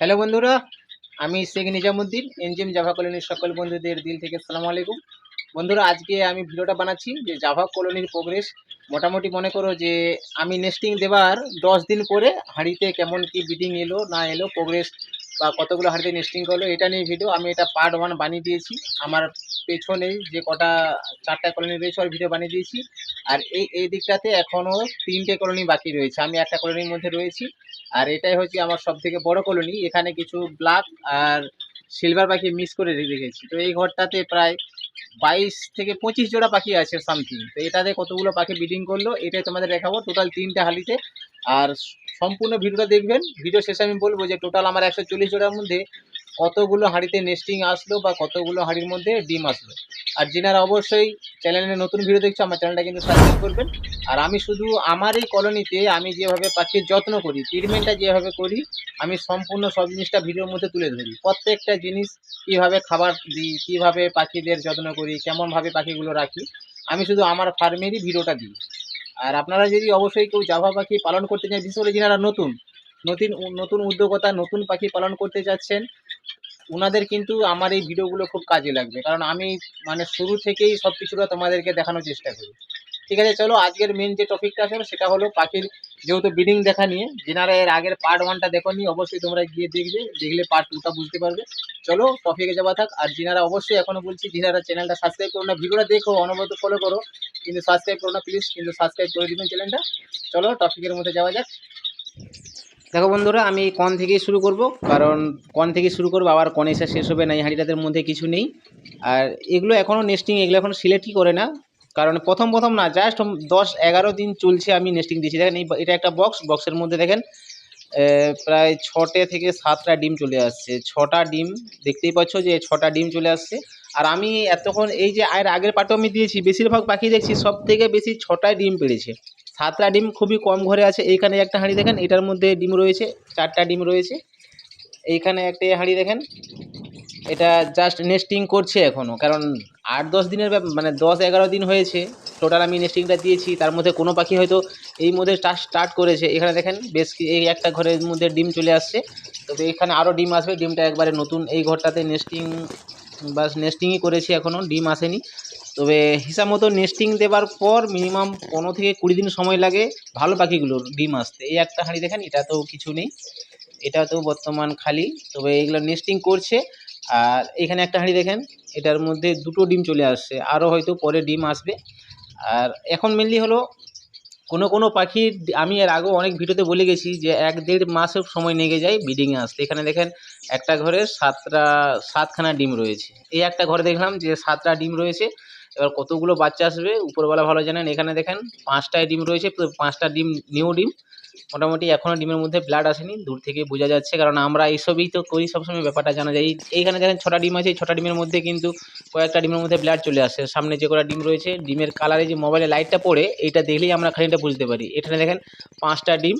Hello বন্ধুরা, আমি Sheikh Nizamuddin, NGM Java কলোনির সকল বন্ধুদের দিল থেকে সালাম আলাইকুম। বন্ধুরা, আজকে আমি ভিডিওটা বানাচ্ছি যে জাভা কলোনির প্রোগ্রেস মোটামুটি মনে করো যে আমি নেস্টিং দেবার দশ দিন পরে হাঁড়িতে কেমন কি বিডিং এলো, না এলো প্রোগ্রেস বা কতগুলো হাঁড়িতে নেস্টিং করল, এটা নিয়ে ভিডিও আমি এটা পার্ট ওয়ান বানিয়ে দিয়েছি। আমার পেছনে যে কটা চারটা কলোনি রয়েছে, ওর ভিডিও বানিয়ে দিয়েছি। আর এই এই দিকটাতে এখনও তিনটে কলোনি বাকি রয়েছে। আমি একটা কলোনির মধ্যে রয়েছি। আর এটাই হচ্ছে আমার সব থেকে বড় কলোনি এখানে কিছু ব্ল্যাক আর সিলভার পাখি মিক্স করে রেখে রেখেছি তো এই ঘরটাতে প্রায় বাইশ থেকে পঁচিশ জোড়া পাখি আছে সামথিং তো এটাতে কতগুলো পাখি ব্রিডিং করল, এটাই তোমাদের দেখাবো। টোটাল তিনটে হালিতে। আর সম্পূর্ণ ভিডিওটা দেখবেন। ভিডিও শেষে আমি বলব যে টোটাল আমার একশো চল্লিশ জোড়ার মধ্যে কতগুলো হাঁড়িতে নেস্টিং আসলো বা কতগুলো হাঁড়ির মধ্যে ডিম আসলো। আর যেনারা অবশ্যই চ্যানেলে নতুন ভিডিও দেখছ, আমার চ্যানেলটা কিন্তু সাবস্ক্রাইব করবেন। আর আমি শুধু আমার এই কলোনিতে আমি যেভাবে পাখির যত্ন করি ট্রিটমেন্টটা যেভাবে করি, আমি সম্পূর্ণ সব জিনিসটা ভিডিওর মধ্যে তুলে ধরি। প্রত্যেকটা জিনিস কীভাবে খাবার দিই, কীভাবে পাখিদের যত্ন করি, কেমনভাবে পাখিগুলো রাখি, আমি শুধু আমার ফার্মেরই ভিডিওটা দিই। আর আপনারা যদি অবশ্যই কেউ জাভা পাখি পালন করতে চান, বিশেষ করে যারা নতুন নতুন নতুন উদ্যোগতা নতুন পাখি পালন করতে চাচ্ছেন ওনাদের কিন্তু আমার এই ভিডিওগুলো খুব কাজে লাগবে। কারণ আমি মানে শুরু থেকেই সব কিছুটা তোমাদেরকে দেখানোর চেষ্টা করি। ঠিক আছে, চলো আজকের মেন যে টপিকটা আছে সেটা হলো পাখির যেহেতু ব্রিডিং দেখা নিয়ে। যেনারা এর আগের পার্ট ওয়ানটা দেখো নি অবশ্যই তোমরা গিয়ে দেখবে। দেখলে পার্ট টুটা বুঝতে পারবে। চলো টপিকে যাওয়া থাক। আর যিনারা অবশ্যই এখনও বলছি, যিনারা চ্যানেলটা সাবস্ক্রাইব করো না, ভিডিওটা দেখো অনবরত ফলো করো। কিন্তু সাবস্ক্রাইব করো না প্লিজ কিন্তু সাবস্ক্রাইব করে দিবেন চ্যানেলটা চলো টপিকের মধ্যে যাওয়া যাক। দেখো বন্ধুরা, আমি কন থেকেই শুরু করব, কারণ কন থেকে শুরু করব, আবার কন এসে শেষ হবে না এই হাঁড়িটাদের মধ্যে কিছু নেই। আর এগুলো এখনও নেস্টিং এগুলো এখন সিলেক্টই করে না, কারণ প্রথম প্রথম না জাস্ট দশ এগারো দিন চলছে আমি নেস্টিং দিয়েছি। দেখেন এটা একটা বক্স বক্সের মধ্যে দেখেন প্রায় ছটে থেকে সাতটা ডিম চলে আসছে। ছটা ডিম, দেখতেই পাচ্ছ যে ছটা ডিম চলে আসছে। আর আমি এতক্ষণ, এই যে আর আগের পাটও আমি দিয়েছি, বেশিরভাগ পাখি দেখছি সব থেকে বেশি ছটায় ডিম পেড়েছে। সাতটা ডিম খুবই কম ঘরে আছে। এইখানে একটা হাঁড়ি দেখেন, এটার মধ্যে ডিম রয়েছে, চারটা ডিম রয়েছে। এইখানে একটা হাঁড়ি দেখেন, এটা জাস্ট নেস্টিং করছে এখনও কারণ আট দশ দিনের মানে দশ এগারো দিন হয়েছে টোটাল আমি নেস্টিংটা দিয়েছি, তার মধ্যে কোনো পাখি হয়তো এই মধ্যে স্টার্ট করেছে। এখানে দেখেন, বেশ এই একটা ঘরের মধ্যে ডিম চলে আসছে। তবে এখানে আরও ডিম আসবে, ডিমটা একবারে নতুন এই ঘরটাতে নেস্টিং বাস নেস্টিংই করেছি এখনও ডিম আসেনি। তবে হিসাব মতো নেস্টিং দেওয়ার পর মিনিমাম পনেরো থেকে কুড়ি দিন সময় লাগে ভালো পাখিগুলোর ডিম আসতে। এই একটা হাঁড়ি দেখেন এটা তো কিছু নেই। এটা তো বর্তমান খালি। তবে এগুলো নেস্টিং করছে। আর এখানে একটা হাঁড়ি দেখেন, এটার মধ্যে দুটো ডিম চলে আসছে। আরও হয়তো পরে ডিম আসবে। আর এখন মেনলি হলো কোনো কোনো পাখির আমি এর আগেও অনেক ভিডিওতে বলে গেছি যে এক দেড় মাসের সময় লেগে যায় ব্রিডিংয়ে আসতে। এখানে দেখেন একটা ঘরে সাতটা, সাতখানা ডিম রয়েছে। এই একটা ঘরে দেখলাম যে সাতটা ডিম রয়েছে। এবার কতগুলো বাচ্চা আসবে? উপরবেলা ভালো জানেন, এখানে দেখেন পাঁচটায় ডিম রয়েছে পাঁচটা ডিম, নিউ ডিম। মোটামুটি এখনও ডিমের মধ্যে ব্লাড আসেনি, দূর থেকে বোঝা যাচ্ছে, কারণ আমরা এইসবই তো করি, সবসময় ব্যাপারটা জানা যায়। এইখানে দেখেন ছটা ডিম আছে, এই ছটা ডিমের মধ্যে কিন্তু কয়েকটা ডিমের মধ্যে ব্লাড চলে আসে। সামনে যে কটা ডিম রয়েছে, ডিমের কালারে যে মোবাইলে লাইটটা পড়ে এইটা দেখলেই আমরা খানিকটা বুঝতে পারি। এখানে দেখেন পাঁচটা ডিম,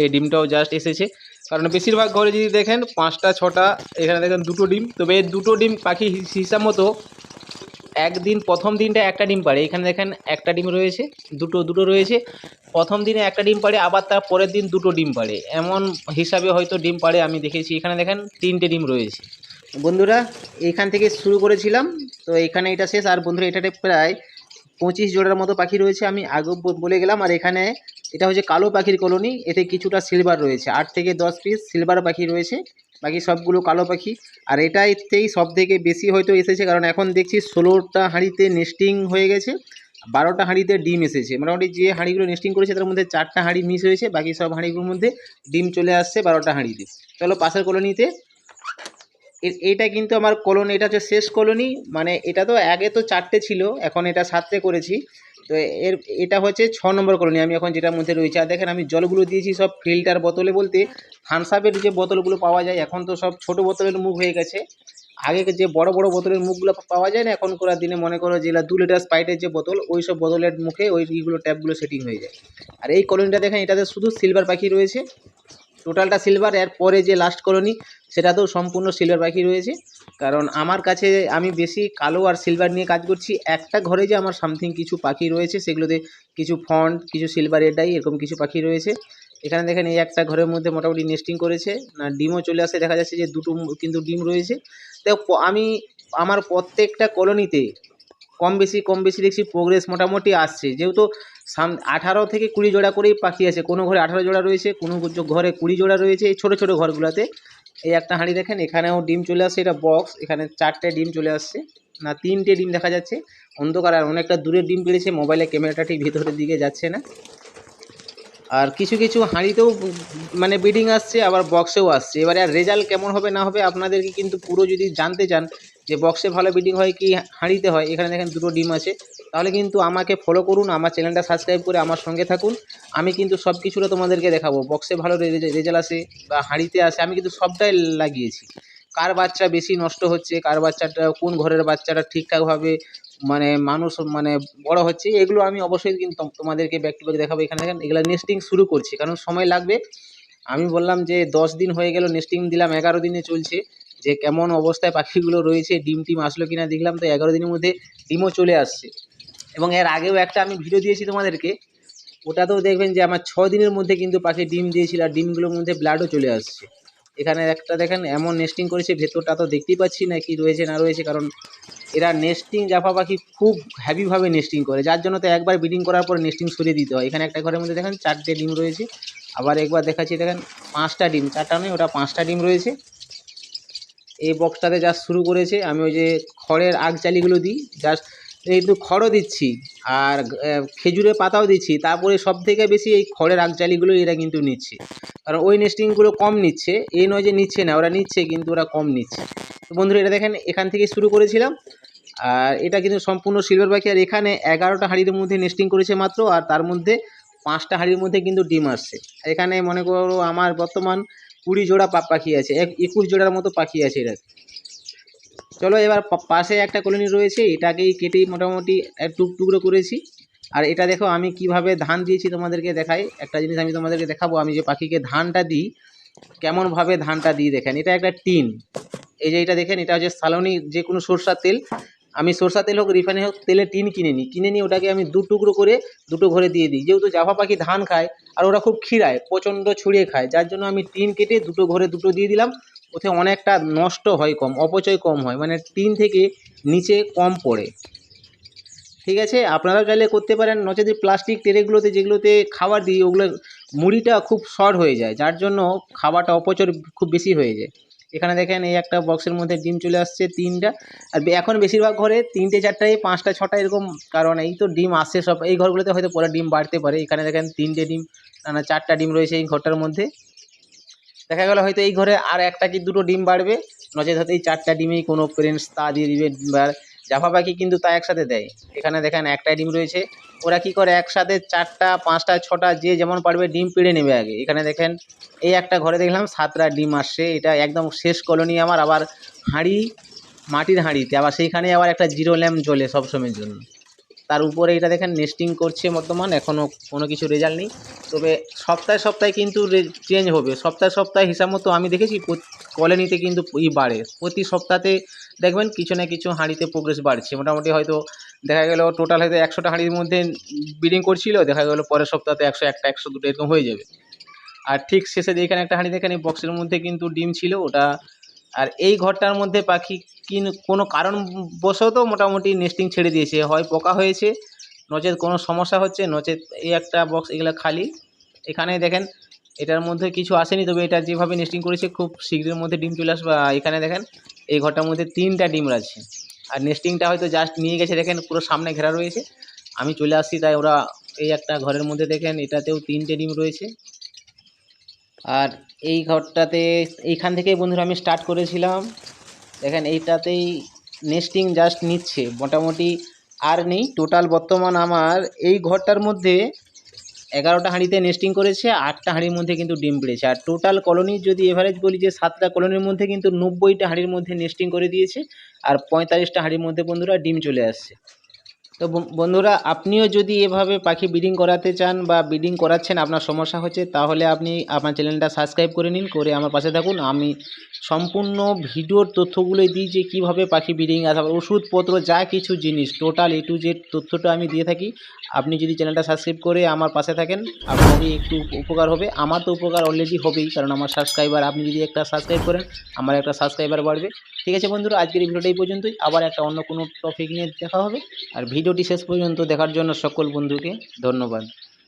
এই ডিমটাও জাস্ট এসেছে। কারণ বেশিরভাগ ঘরে যদি দেখেন পাঁচটা, ছটা, এখানে দেখেন দুটো ডিম, তবে এই দুটো ডিম পাখি হিসাব মতো একদিন প্রথম দিনটা একটা ডিম পাড়ে। এখানে দেখেন একটা ডিম রয়েছে, দুটো দুটো রয়েছে। প্রথম দিনে একটা ডিম পাড়ে, আবার তার পরের দিন দুটো ডিম পাড়ে। এমন হিসাবে হয়তো ডিম পাড়ে আমি দেখেছি। এখানে দেখেন তিনটে ডিম রয়েছে। বন্ধুরা এইখান থেকে শুরু করেছিলাম। তো এখানে এটা শেষ। আর বন্ধুরা, এটাতে প্রায় পঁচিশ জোড়ার মতো পাখি রয়েছে। আমি আগেও বলে গেলাম। আর এখানে এটা হচ্ছে কালো পাখির কলোনি। এতে কিছুটা সিলভার রয়েছে। আট থেকে দশ পিস সিলভার পাখি রয়েছে। বাকি সবগুলো কালো পাখি। আর এটাইতেই সব থেকে বেশি হয়তো এসেছে, কারণ এখন দেখছি ষোলোটা হাঁড়িতে নেস্টিং হয়ে গেছে, বারোটা হাঁড়িতে ডিম এসেছে। মোটামুটি যে হাঁড়িগুলো নেস্টিং করেছে, তার মধ্যে চারটা হাঁড়ি মিস হয়েছে, বাকি সব হাঁড়িগুলোর মধ্যে ডিম চলে আসছে বারোটা হাঁড়িতে। চলো পাশের কলোনিতে। এ- এইটা কিন্তু আমার কলোনি, এটা হচ্ছে শেষ কলোনি। মানে এটা তো আগে তো চারটে ছিল, এখন এটা সাতটে করেছি। তো এর, এটা হচ্ছে ছ নম্বর কলোনি। আমি এখন যেটার মধ্যে রয়েছে, আর দেখেন আমি জলগুলো দিয়েছি, সব ফিল্টার বোতলে বলতে থানসাপের যে বোতলগুলো পাওয়া যায়, এখন তো সব ছোট বোতলের মুখ হয়ে গেছে। আগে যে বড় বড় বোতলের মুখগুলো পাওয়া যায় না, এখনকার দিনে মনে করো যেগুলো দু লিটার স্পাইটের যে বোতল, ওই সব বোতলের মুখে ওইগুলো ইগুলো ট্যাপগুলো সেটিং হয়ে যায়। আর এই কলোনিটা দেখেন, এটাতে শুধু সিলভার পাখি রয়েছে টোটালটা সিলভার এর পরে যে লাস্ট কলোনি সেটাতেও সম্পূর্ণ সিলভার পাখি রয়েছে। কারণ আমার কাছে আমি বেশি কালো আর সিলভার নিয়ে কাজ করছি। একটা ঘরে যে আমার সামথিং কিছু পাখি রয়েছে, সেগুলোতে কিছু ফন্ট কিছু সিলভার এডাই এরকম কিছু পাখি রয়েছে। এখানে দেখেন এই একটা ঘরের মধ্যে মোটামুটি নেস্টিং করেছে। না, ডিমও চলে আসে, দেখা যাচ্ছে যে দুটো কিন্তু ডিম রয়েছে। দেখো, আমি, আমার প্রত্যেকটা কলোনিতে কম বেশি কম বেশি দেখছি প্রোগ্রেস মোটামুটি আসছে। যেহেতু সাম, আঠারো থেকে কুড়ি জোড়া করেই পাখি আছে। কোনো ঘরে আঠারো জোড়া রয়েছে, কোনো ঘরে কুড়ি জোড়া রয়েছে, এই ছোটো ছোটো ঘরগুলোতে। এই একটা হাঁড়ি দেখেন, এখানেও ডিম চলে আসছে, এটা বক্স এখানে চারটে ডিম চলে আসছে। না, তিনটে ডিম দেখা যাচ্ছে। অন্ধকার আর অনেকটা দূরে ডিম পেড়েছে মোবাইলে ক্যামেরাটা ঠিক ভেতরের দিকে যাচ্ছে না। আর কিছু কিছু হাঁড়িতেও মানে বিডিং আসছে, আবার বক্সেও আসছে। এবারে আর রেজাল্ট কেমন হবে না হবে আপনাদেরকে কিন্তু পুরো যদি জানতে চান যে বক্সে ভালো বিডিং হয় কি হাঁড়িতে হয়, এখানে দেখেন দুটো ডিম আছে। তাহলে কিন্তু আমাকে ফলো করুন, আমার চ্যানেলটা সাবস্ক্রাইব করে আমার সঙ্গে থাকুন। আমি কিন্তু সব কিছুটা তোমাদেরকে দেখাবো। বক্সে ভালো রেজাল্ট আসে বা হাঁড়িতে আসে, আমি কিন্তু সবটাই লাগিয়েছি। কার বাচ্চা বেশি নষ্ট হচ্ছে, কার বাচ্চাটা, কোন ঘরের বাচ্চাটা ঠিকঠাকভাবে মানে মানুষ মানে বড় হচ্ছে, এগুলো আমি অবশ্যই কিন্তু তোমাদেরকে ব্যাক টু ব্যাক দেখাবো। এখানে দেখেন এগুলো নেস্টিং শুরু করছি, কারণ সময় লাগবে। আমি বললাম যে দশ দিন হয়ে গেল নেস্টিং দিলাম, এগারো দিনে চলছে। যে কেমন অবস্থায় পাখিগুলো রয়েছে, ডিম টিম আসলো কিনা দেখলাম, তো এগারো দিনের মধ্যে ডিমও চলে আসছে। এবং এর আগেও একটা আমি ভিডিও দিয়েছি তোমাদেরকে, ওটাতেও দেখবেন যে আমার ছ দিনের মধ্যে কিন্তু পাখি ডিম দিয়েছিল আর ডিমগুলোর মধ্যে ব্লাডও চলে আসছে। এখানে একটা দেখেন এমন নেস্টিং করেছে, ভেতরটা তো দেখতেই পাচ্ছি না কি রয়েছে, না রয়েছে, কারণ এরা নেস্টিং জাফা পাখি খুব হ্যাভিভাবে নেস্টিং করে, যার জন্য তো একবার ব্রিডিং করার পর নেস্টিং সরিয়ে দিতে হয়। এখানে একটা ঘরের মধ্যে দেখেন চারটে ডিম রয়েছে, আবার একবার দেখাচ্ছি দেখেন পাঁচটা ডিম, চারটা নয়, ওটা পাঁচটা ডিম রয়েছে। এই বক্সটাতে যা শুরু করেছে, আমি ওই যে খড়ের আগচালিগুলো দিই জাস্ট একটু খড়ও দিচ্ছি, আর খেজুরের পাতাও দিচ্ছি, তারপরে সব থেকে বেশি এই খড়ের আগচালিগুলো এরা কিন্তু নিচ্ছে। কারণ ওই নেস্টিংগুলো কম নিচ্ছে এই নয় যে নিচ্ছে না, ওরা নিচ্ছে কিন্তু ওরা কম নিচ্ছে। তো বন্ধুরা, এটা দেখেন, এখান থেকে শুরু করেছিলাম, আর এটা কিন্তু সম্পূর্ণ সিলভার পাখি, আর এখানে এগারোটা হাঁড়ির মধ্যে নেস্টিং করেছে মাত্র, আর তার মধ্যে পাঁচটা হাঁড়ির মধ্যে কিন্তু ডিম আসছে। এখানে মনে করো আমার বর্তমান কুড়ি জোড়া পাখি আছে, এক একুশ জোড়ার মতো পাখি আছে এটা চলো এবার পাশে একটা কলোনি রয়েছে, এটাকেই কেটে মোটামুটি টুক টুকরো করেছি। আর এটা দেখো, আমি কীভাবে ধান দিয়েছি তোমাদেরকে দেখাই। একটা জিনিস আমি তোমাদেরকে দেখাবো, আমি যে পাখিকে ধানটা দিই, কেমনভাবে ধানটা দিই দেখেন। এটা একটা টিন। এই যে এটা দেখেন, এটা হচ্ছে সালোনি, যে কোনো সরষার তেল। আমি সরষা তেল হোক রিফাইন হোক, তেলের টিন কিনে নিই কিনে নিয়ে ওটাকে আমি দু টুকরো করে দুটো ঘরে দিয়ে দিই। যেহেতু জাফা পাখি ধান খায় আর ওরা খুব ক্ষীরায়, প্রচণ্ড ছড়িয়ে খায়, যার জন্য আমি টিন কেটে দুটো ঘরে দুটো দিয়ে দিলাম। ওতে অনেকটা নষ্ট হয় কম, অপচয় কম হয় মানে টিন থেকে নিচে কম পড়ে। ঠিক আছে? আপনারাও চাইলে করতে পারেন। নচেত প্লাস্টিক ট্রেগুলোতে, যেগুলোতে খাবার দিই, ওগুলো মুড়িটা খুব শর্ট হয়ে যায়, যার জন্য খাবারটা অপচয় খুব বেশি হয়ে যায়। এখানে দেখেন এই একটা বক্সের মধ্যে ডিম চলে আসছে তিনটা। আর এখন বেশিরভাগ ঘরে তিনটে, চারটায়, পাঁচটা, ছটা এরকম, কারণ এই তো ডিম আসছে সব। এই ঘরগুলোতে হয়তো পরে ডিম বাড়তে পারে। এখানে দেখেন তিনটে ডিম নানা না চারটা ডিম রয়েছে এই ঘরটার মধ্যে। দেখা গেল হয়তো এই ঘরে আর একটা কি দুটো ডিম বাড়বে। নচেত হয়তো এই চারটা ডিমেই কোনো প্যারেন্টস তা দিয়ে দিবে, বা জাফা পাখি কিন্তু তা একসাথে দেয়। এখানে দেখেন একটাই ডিম রয়েছে। ওরা কি করে একসাথে চারটা, পাঁচটা, ছটা, যে যেমন পারবে ডিম পেড়ে নেবে আগে। এখানে দেখেন এই একটা ঘরে দেখলাম সাতটা ডিম আসছে। এটা একদম শেষ কলোনি আমার। আবার হাঁড়ি, মাটির হাঁড়িতে। আবার সেইখানে আবার একটা জিরো ল্যাম্প জ্বলে সবসময়ের জন্য। তার উপরে এটা দেখেন নেস্টিং করছে বর্তমান। এখনও কোনো কিছু রেজাল্ট নেই। তবে সপ্তাহে সপ্তাহে কিন্তু চেঞ্জ হবে। সপ্তাহে সপ্তাহে হিসাব মতো আমি দেখেছি কলোনিতে কিন্তু ই বাড়ে। প্রতি সপ্তাহে দেখবেন কিছু না কিছু হাঁড়িতে প্রোগ্রেস বাড়ছে। মোটামুটি হয়তো দেখা গেল টোটাল হয়তো একশোটা হাঁড়ির মধ্যে ব্রিডিং করছিল, দেখা গেলো পরের সপ্তাহে একশো, একটা, একশো দুটো এরকম হয়ে যাবে। আর ঠিক শেষে এখানে একটা হাঁড়ি দেখেন বক্সের মধ্যে কিন্তু ডিম ছিল, ওটা আর এই ঘরটার মধ্যে পাখি কিন, কোনো কারণবশত মোটামুটি নেস্টিং ছেড়ে দিয়েছে। হয় পোকা হয়েছে, নচেত কোনো সমস্যা হচ্ছে, নচেত এই একটা বক্স এগুলো খালি। এখানে দেখেন এটার মধ্যে কিছু আসেনি, তবে এটা যেভাবে নেস্টিং করেছে, খুব শীঘ্রের মধ্যে ডিম চলে আসবে। এখানে দেখেন, এই ঘরটার মধ্যে তিনটা ডিম আছে আর নেস্টিংটা হয়তো জাস্ট নিয়ে গেছে, দেখেন, পুরো সামনে ঘেরা রয়েছে। আমি চলে আসছি, তাই ওরা এই একটা ঘরের মধ্যে দেখেন, এটাতেও তিনটে ডিম রয়েছে। আর এই ঘরটাতে, এইখান থেকেই বন্ধুরা আমি স্টার্ট করেছিলাম। দেখেন, এইটাতেই নেস্টিং জাস্ট নিচ্ছে। মোটামুটি আর নেই টোটাল বর্তমান আমার এই ঘরটার মধ্যে এগারোটা হাঁড়িতে নেস্টিং করেছে, আটটা হাঁড়ির মধ্যে কিন্তু ডিম পেড়েছে। আর টোটাল কলোনির যদি এভারেজ বলি যে সাতটা কলোনির মধ্যে কিন্তু নব্বইটা হাঁড়ির মধ্যে নেস্টিং করে দিয়েছে, আর পঁয়তাল্লিশটা হাঁড়ির মধ্যে বন্ধুরা ডিম চলে আসছে। তো বন্ধুরা, আপনিও যদি এভাবে পাখি ব্রিডিং করাতে চান বা ব্রিডিং করাচ্ছেন, আপনার সমস্যা হচ্ছে, তাহলে আপনি আমার চ্যানেলটা সাবস্ক্রাইব করে নিন, করে আমার পাশে থাকুন। আমি সম্পূর্ণ ভিডিওর তথ্যগুলোই দিই যে কীভাবে পাখি ব্রিডিং আসা ওষুধপত্র, যা কিছু জিনিস টোটাল এ টু জেড তথ্যটা আমি দিয়ে থাকি। আপনি যদি চ্যানেলটা সাবস্ক্রাইব করে আমার পাশে থাকেন, আপনারই একটু উপকার হবে। আমার তো উপকার অলরেডি হবেই, কারণ আমার সাবস্ক্রাইবার আপনি যদি একটা সাবস্ক্রাইব করেন, আমার একটা সাবস্ক্রাইবার বাড়বে। ঠিক আছে বন্ধুরা, আজকের এই ভিডিওটা এই পর্যন্তই। আবার একটা অন্য কোনো টপিক নিয়ে দেখা হবে। আর ভিডিওটি শেষ পর্যন্ত দেখার জন্য সকল বন্ধুকে ধন্যবাদ।